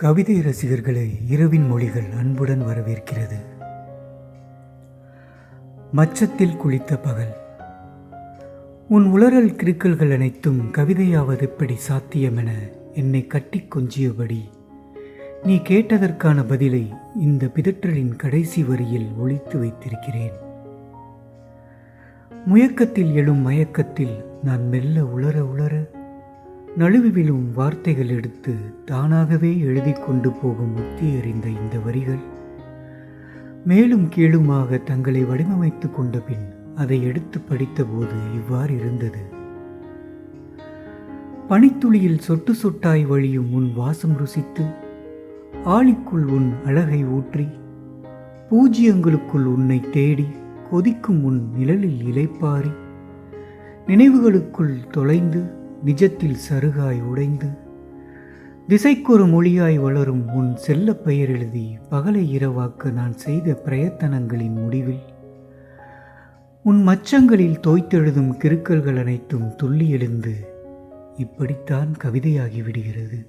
கவிதை ரசிகர்களை இரவின் மொழிகள் அன்புடன் வரவேற்கிறது. மச்சத்தில் குளித்த பகல். உன் உளறல் கிருக்கல்கள் அனைத்தும் கவிதையாவது எப்படி சாத்தியமென என்னை கட்டிக் கொஞ்சியபடி நீ கேட்டதற்கான பதிலை இந்த பிதற்றலின் கடைசி வரியில் ஒழித்து வைத்திருக்கிறேன். முயக்கத்தில் எழும் மயக்கத்தில் நான் மெல்ல உளர உளர நழுவி விழும் வார்த்தைகள் எடுத்து தானாகவே எழுதி கொண்டு போகும் உத்தி எறிந்த இந்த வரிகள். மேலும் கீழுமாக தங்களை வடிவமைத்து கொண்ட பின் அதை எடுத்து படித்தபோது இவ்வாறு இருந்தது. பனித்துளியில் சொட்டு சொட்டாய் வழியும் உன் வாசம் ருசித்து ஆளிக்குள் உன் அழகை ஊற்றி பூஜ்யங்களுக்குள் உன்னை தேடி கொதிக்கும் உன் நிழலில் இலைப்பாரி நினைவுகளுக்குள் தொலைந்து நிஜத்தில் சருகாய் உடைந்து திசைக்கொரு மொழியாய் வளரும் உன் செல்ல பெயர் எழுதி பகலை இரவாக்க நான் செய்த பிரயத்தனங்களின் முடிவில். உன் மச்சங்களில் தோய்த்தெழுதும் கிறுக்கல்கள் அனைத்தும் துள்ளி எழுந்து இப்படித்தான் கவிதையாகி விடுகிறது.